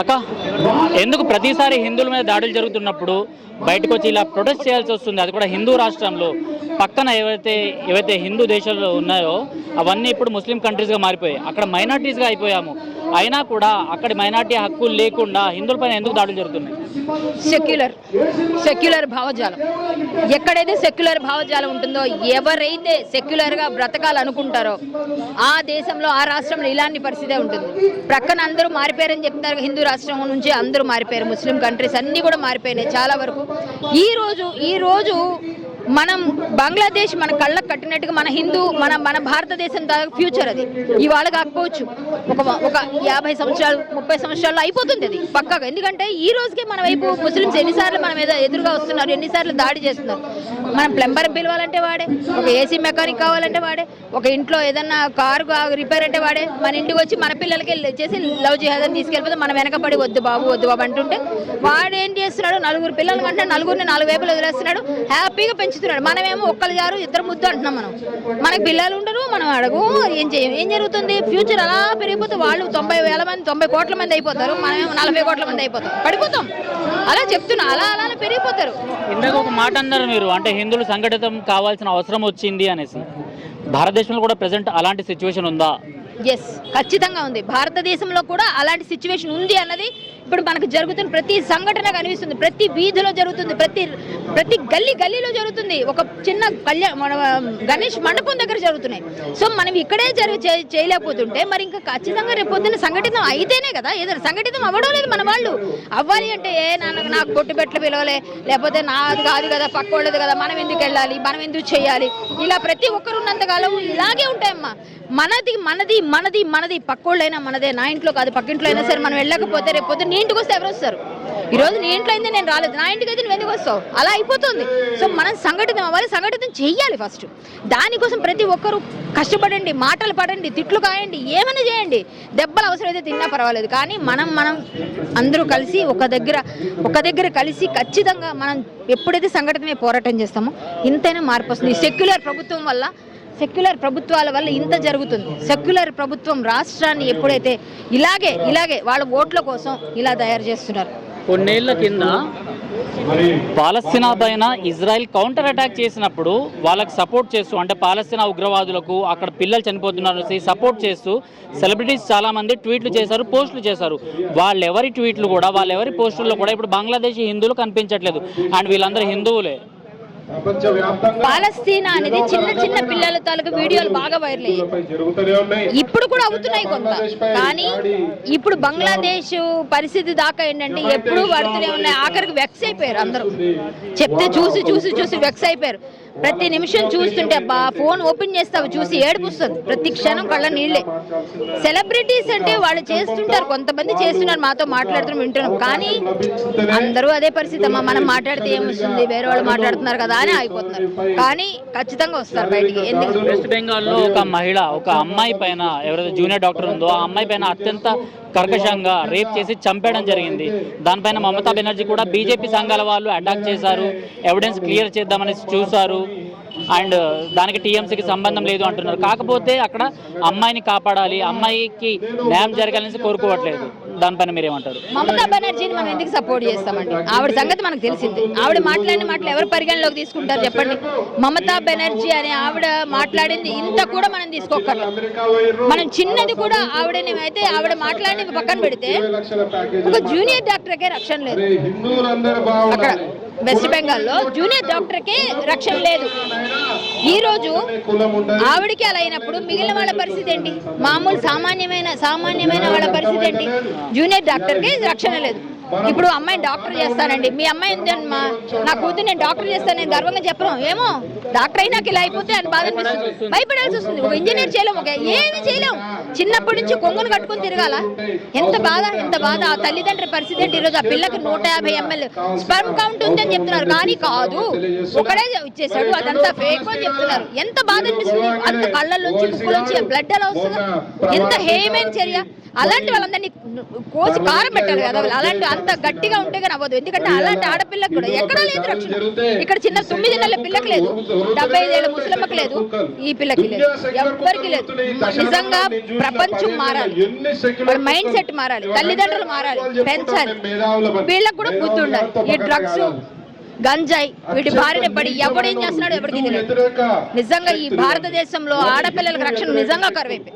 అక్క ఎందుకు ప్రతిసారి హిందువుల మీద దాడులు జరుగుతున్నప్పుడు బయటకు వచ్చి ఇలా ప్రొటెస్ట్ చేయాల్సి వస్తుంది? అది కూడా హిందూ రాష్ట్రంలో. పక్కన ఏవైతే ఏవైతే హిందూ దేశాలు ఉన్నాయో అవన్నీ ఇప్పుడు ముస్లిం కంట్రీస్గా మారిపోయాయి. అక్కడ మైనార్టీస్గా అయిపోయాము. అయినా కూడా అక్కడి మైనార్టీ హక్కులు లేకుండా హిందువులపైన ఎందుకు దాడులు జరుగుతున్నాయి? సెక్యులర్ సెక్యులర్ భావజాలం. ఎక్కడైతే సెక్యులర్ భావజాలం ఉంటుందో ఎవరైతే సెక్యులర్గా బ్రతకాలనుకుంటారో ఆ దేశంలో ఆ రాష్ట్రంలో ఇలాంటి పరిస్థితే ఉంటుంది. ప్రక్కన అందరూ మారిపోయారని చెప్తున్నారు హిందూ రాష్ట్రం నుంచి అందరూ మారిపోయారు. ముస్లిం కంట్రీస్ అన్నీ కూడా మారిపోయినాయి చాలా వరకు. ఈ రోజు మనం బంగ్లాదేశ్ మన కళ్ళకు కట్టినట్టుగా మన హిందూ మన మన భారతదేశం ఫ్యూచర్ అది. ఇవాళ కాకపోవచ్చు. ఒక ఒక యాభై సంవత్సరాలు ముప్పై సంవత్సరాలు అయిపోతుంది అది పక్కాగా. ఎందుకంటే ఈ రోజుకే మన వైపు ముస్లిమ్స్ ఎన్నిసార్లు మన మీద ఎదురుగా వస్తున్నారు ఎన్నిసార్లు దాడి చేస్తున్నారు. మనం ప్లంబర్ పిలవాలంటే వాడే ఒక ఏసీ మెకానిక్ కావాలంటే వాడే ఒక ఇంట్లో ఏదన్నా కారు రిపేర్ అంటే వాడే మన ఇంటికి వచ్చి మన పిల్లలకి చేసి లవ్ జిహాద్ అని తీసుకెళ్ళిపోతే మనం వెనకబడి వద్దు బాబు వద్దు బాబు అంటుంటే వాడు ఏం చేస్తున్నాడు? నలుగురు పిల్లలు కంటే నలుగురిని నాలుగు వైపులు వదిలేస్తున్నాడు. హ్యాపీగా పెంచు పెంచుతున్నాడు మనమేమో ఒక్కరు జారు ఇద్దరు ముద్దు అంటున్నాం మనం. మనకి పిల్లలు ఉండరు మనం అడగు ఏం చేయం ఏం జరుగుతుంది? ఫ్యూచర్ అలా పెరిగిపోతే వాళ్ళు తొంభై వేల మంది తొంభై కోట్ల మంది అయిపోతారు మనమేమో నలభై కోట్ల మంది అయిపోతాం. పడిపోతాం. అలా చెప్తున్నా అలా అలానే పెరిగిపోతారు. ఇందాక ఒక మాట అన్నారు మీరు అంటే హిందువులు సంఘటితం కావాల్సిన అవసరం వచ్చింది అనేసి. భారతదేశంలో కూడా ప్రజెంట్ అలాంటి సిచ్యువేషన్ ఉందా? ఎస్ ఖచ్చితంగా ఉంది. భారతదేశంలో కూడా అలాంటి సిచ్యువేషన్ ఉంది అన్నది ఇప్పుడు మనకు జరుగుతున్న ప్రతి సంఘటన కనిపిస్తుంది. ప్రతి వీధిలో జరుగుతుంది. ప్రతి ప్రతి గల్లీ గల్లీలో జరుగుతుంది. ఒక చిన్న కళ్యాణ మన గణేష్ మండపం దగ్గర జరుగుతున్నాయి. సో మనం ఇక్కడే జరుగు చే- చేయలేకపోతుంటే మరి ఇంకా ఖచ్చితంగా రేపు పొద్దున్న సంఘటితం అయితేనే కదా? ఏదైనా సంఘటితం అవ్వడం లేదు మన వాళ్ళు. అవ్వాలి అంటే ఏ నాన్న నాకు బొట్టు పెట్టలు పిలవలే. లేకపోతే నాది కాదు కదా పక్క వాళ్ళది కదా. మనం ఎందుకు వెళ్ళాలి? మనం ఎందుకు చేయాలి? ఇలా ప్రతి ఒక్కరు ఉన్నంతకాలం ఇలాగే ఉంటాయమ్మా. మనది మనది మనది మనది. పక్కోళ్ళైనా మనదే. నా ఇంట్లో కాదు పక్కింట్లో అయినా సరే మనం వెళ్ళకపోతే రేపు పొద్దున్న నీ ఇంటికి వస్తే ఎవరు వస్తారు ఈ రోజు నీ ఇంట్లో అయింది నేను రాలేదు. నా ఇంటికి అయితే నువ్వు ఎందుకు వస్తావు? అలా అయిపోతుంది. సో మనం సంఘటితం అవ్వాలి సంఘటితం చెయ్యాలి ఫస్ట్ దానికోసం ప్రతి ఒక్కరూ కష్టపడండి మాటలు పడండి తిట్లు కాయండి ఏమైనా చేయండి. దెబ్బలు అవసరమైతే తిన్నా పర్వాలేదు. కానీ మనం మనం అందరూ కలిసి ఒక దగ్గర ఒక దగ్గర కలిసి ఖచ్చితంగా మనం ఎప్పుడైతే సంఘటనమే పోరాటం చేస్తామో ఇంతైనా మార్పు వస్తుంది. సెక్యులర్ ప్రభుత్వం వల్ల సెక్యులర్ ప్రభుత్వాల వల్ల ఇంత జరుగుతుంది. సెక్యులర్ ప్రభుత్వం రాష్ట్రాన్ని ఎప్పుడైతే ఇలాగే ఇలాగే వాళ్ళ ఓట్ల కోసం ఇలా తయారు చేస్తున్నారు. కొన్నేళ్ళ కింద పాలస్తీనా పైన ఇజ్రాయెల్ కౌంటర్ అటాక్ చేసినప్పుడు వాళ్ళకి సపోర్ట్ చేస్తూ అంటే పాలస్తీనా ఉగ్రవాదులకు అక్కడ పిల్లలు చనిపోతున్నారు సపోర్ట్ చేస్తూ సెలబ్రిటీస్ చాలామంది ట్వీట్లు చేశారు పోస్టులు చేశారు. వాళ్ళెవరి ట్వీట్లు కూడా వాళ్ళెవరి పోస్టుల్లో కూడా ఇప్పుడు బంగ్లాదేశ్ హిందువులు కనిపించట్లేదు. అండ్ వీళ్ళందరూ హిందువులే. పాలస్తీనా అనేది చిన్న చిన్న పిల్లల తాలూకు వీడియోలు బాగా వైరల్ అయ్యాయి. ఇప్పుడు కూడా అవుతున్నాయి కొంత. కానీ ఇప్పుడు బంగ్లాదేశ్ పరిస్థితి దాకా ఏంటంటే ఎప్పుడు పడుతూనే ఉన్నాయి. ఆఖరికి వెక్స్ అయిపోయారు అందరూ. చెప్తే చూసి చూసి చూసి వెక్స్ అయిపోయారు. ప్రతి నిమిషం చూస్తుంటే బా ఫోన్ ఓపెన్ చేస్తావు చూసి ఏడుపుస్తుంది ప్రతి క్షణం కళ్ళ నీళ్ళే. సెలబ్రిటీస్ అంటే వాళ్ళు చేస్తుంటారు కొంతమంది చేస్తున్నారు మాతో మాట్లాడుతూ వింటున్నాం. కానీ అందరూ అదే పరిస్థితి అమ్మా మనం మాట్లాడితే ఏమొస్తుంది? వేరే వాళ్ళు మాట్లాడుతున్నారు కదా అని అయిపోతున్నారు కానీ ఖచ్చితంగా వస్తారు బయటికి. ఎందుకు? వెస్ట్ బెంగాల్లో ఒక మహిళ ఒక అమ్మాయి పైన ఎవరైతే జూనియర్ డాక్టర్ ఉందో ఆ అమ్మాయి పైన అత్యంత కర్కశంగా రేప్ చేసి చంపేయడం జరిగింది. దానిపైన మమతా బెనర్జీ కూడా బీజేపీ సంఘాల వాళ్ళు అటాక్ చేశారు. ఎవిడెన్స్ క్లియర్ చేద్దామని చూశారు. అండ్ దానికి టీఎంసీకి సంబంధం లేదు అంటున్నారు. కాకపోతే అక్కడ అమ్మాయిని కాపాడాలి అమ్మాయికి న్యాయం జరగాలని కోరుకోవట్లేదు. దానిపైన మీరేమంటారు? మమతా బెనర్జీని మనం ఎందుకు సపోర్ట్ చేస్తామండి? ఆవిడ సంగతి మనకు తెలిసింది. ఆవిడ మాట్లాడిన మాటలు ఎవరు పరిగణలోకి తీసుకుంటారు చెప్పండి? మమతా బెనర్జీ అనే ఆవిడ మాట్లాడింది ఇంత కూడా మనం తీసుకోకర్లేదు పోయిర్రు మనం చిన్నది కూడా ఆవిడని అయితే ఆవిడ మాట్లాడిన పక్కన పెడితే ఒక జూనియర్ డాక్టర్కే రక్షణ లేదు. అక్కడ వెస్ట్ బెంగాల్లో జూనియర్ డాక్టర్కి రక్షణ లేదు. ఈరోజు ఆవిడికి ఆవిడకి అలా అయినప్పుడు మిగిలిన వాళ్ళ పరిస్థితి ఏంటి? మామూలు సామాన్యమైన సామాన్యమైన వాళ్ళ పరిస్థితి ఏంటి? జూనియర్ డాక్టర్కి రక్షణ లేదు. ఇప్పుడు అమ్మాయి డాక్టర్ చేస్తానండి. మీ అమ్మాయి ఏంటమ్మా నా కూతురు నేను డాక్టర్ చేస్తాను నేను గర్వంగా చెప్పను. ఏమో? డాక్టర్ అయినాక ఇలా అయిపోతే అని బాధ అనిపిస్తుంది. భయపడాల్సి వస్తుంది. ఒక ఇంజనీర్ చేయలేము ఒక ఏమి చేయలేము. చిన్నప్పటి నుంచి కొంగును కట్టుకొని తిరగాల. ఎంత బాధ ఎంత బాధ. ఆ తల్లిదండ్రుల పరిస్థితి ఏంటి? ఈరోజు ఆ పిల్లకి నూట యాభై ఎంఎల్ స్పర్మ్ కౌంట్ ఉందని చెప్తున్నారు. కానీ కాదు ఒకడే ఇచ్చేసాడు అదంతా ఫేక్ అని చెప్తున్నారు. ఎంత బాధ అనిపిస్తుంది? అంత కళ్ళ నుంచి ముక్కుల నుంచి బ్లడ్ ఎలా వస్తుంది? ఎంత హేయమైన చర్య? అలాంటి వాళ్ళందరినీ కోసి కారం పెట్టాలి కదా. అలాంటి అంత గట్టిగా ఉంటే కానీ అవ్వదు. ఎందుకంటే అలాంటి ఆడపిల్లకు కూడా ఎక్కడా లేదు రక్షణ. ఇక్కడ చిన్న తొమ్మిది నెలల పిల్లకి లేదు. డెబ్బై ఐదేళ్ళ ముసలమ్మకి లేదు. ఈ పిల్లకి లేదు. ఎవ్వరికి లేదు. నిజంగా ప్రపంచం మారాలి. వాళ్ళ మైండ్ సెట్ మారాలి. తల్లిదండ్రులు మారాలి. పెంచాలి. వీళ్ళకు కూడా బుద్ధి ఉండాలి ఈ డ్రగ్స్ గంజాయి వీటి బారిన పడి ఎవడేం చేస్తున్నాడో ఎవరికి నిజంగా ఈ భారతదేశంలో ఆడపిల్లలకు రక్షణ నిజంగా కరువైపోయింది.